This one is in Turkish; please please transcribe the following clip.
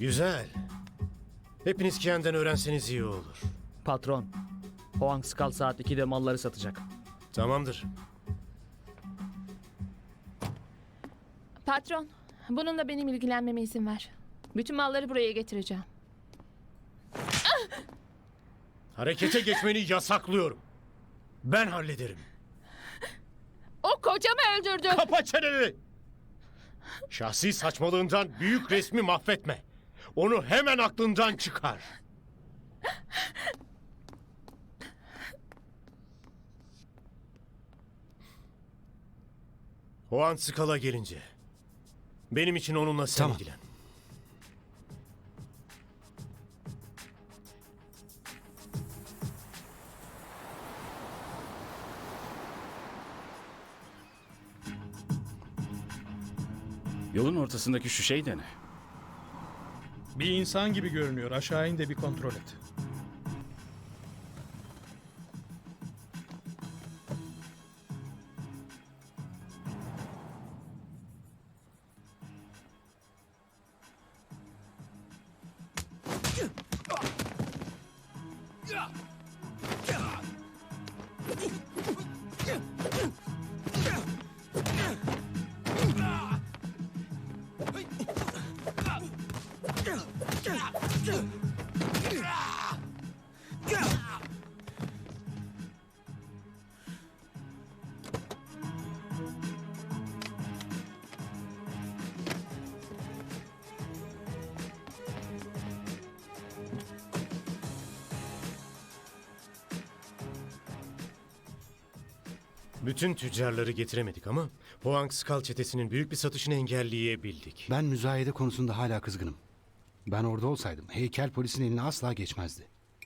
Güzel. Hepiniz kendiden öğrenseniz iyi olur. Patron, Hoang Skal saat 2'de malları satacak. Tamamdır. Patron, bununla benim ilgilenmeme izin ver. Bütün malları buraya getireceğim. Harekete geçmeni yasaklıyorum. Ben hallederim. O kocamı öldürdü. Kapa çeneni! Şahsi saçmalığından büyük resmi mahvetme. Onu hemen aklından çıkar. O an skala gelince. Benim için onunla sen Tamam. ilgilen. Yolun ortasındaki şu şey de ne? Bir insan gibi görünüyor. Aşağı in de bir kontrol et. Bütün tüccarları getiremedik ama Hoang Skal çetesinin büyük bir satışını engelleyebildik. Ben müzayede konusunda hala kızgınım. Ben orada olsaydım heykel polisin eline asla geçmezdi.